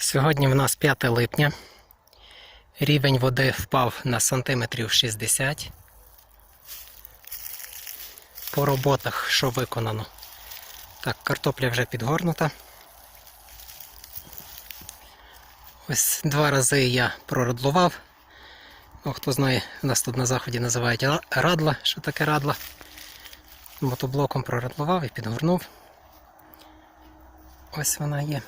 Сьогодні в нас 5 липня. Рівень води впав на сантиметрів 60. По роботах, що виконано. Так, картопля вже підгорнута. Ось два рази я прородлував. Ну, хто знає, нас тут на заході називають радла. Що таке радла? Мотоблоком прородлував і підгорнув. Ось вона є.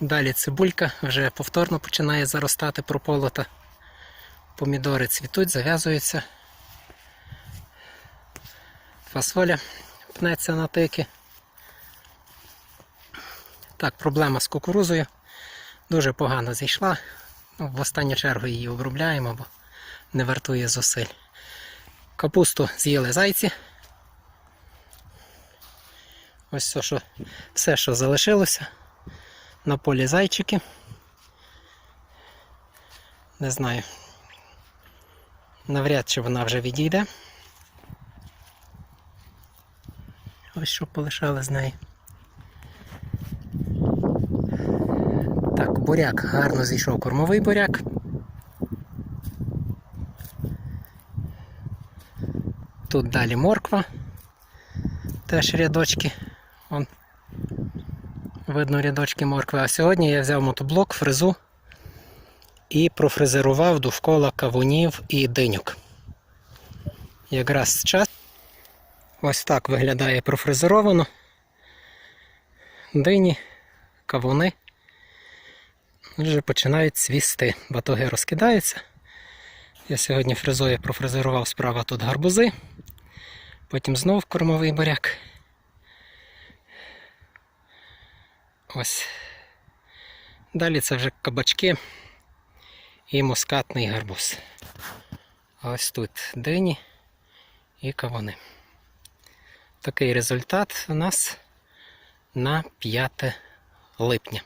Далі цибулька вже повторно починає заростати прополота. Помідори цвітуть, зав'язуються. Фасоля пнеться на тики. Так, проблема з кукурузою. Дуже погано зійшла. Ну, в останню чергу її обробляємо, бо не вартує зусиль. Капусту з'їли зайці. Ось все, що, все, що залишилося. На полі зайчики. Не знаю. Навряд чи вона вже відійде. Ось що полишали з неї. Так, буряк гарно зійшов кормовий буряк. Тут далі морква. Теж рядочки. Вон. Видно рядочки моркви. А сьогодні я взяв мотоблок, фрезу і профрезерував довкола кавунів і диньок. Якраз час. Ось так виглядає профрезеровано. Дині, кавуни вже починають цвісти. Батоги розкидаються. Я сьогодні фрезою профрезерував справа тут гарбузи. Потім знов кормовий буряк. Ось. Далі це вже кабачки і мускатний гарбуз. Ось тут дині і кавуни. Такий результат у нас на 5 липня.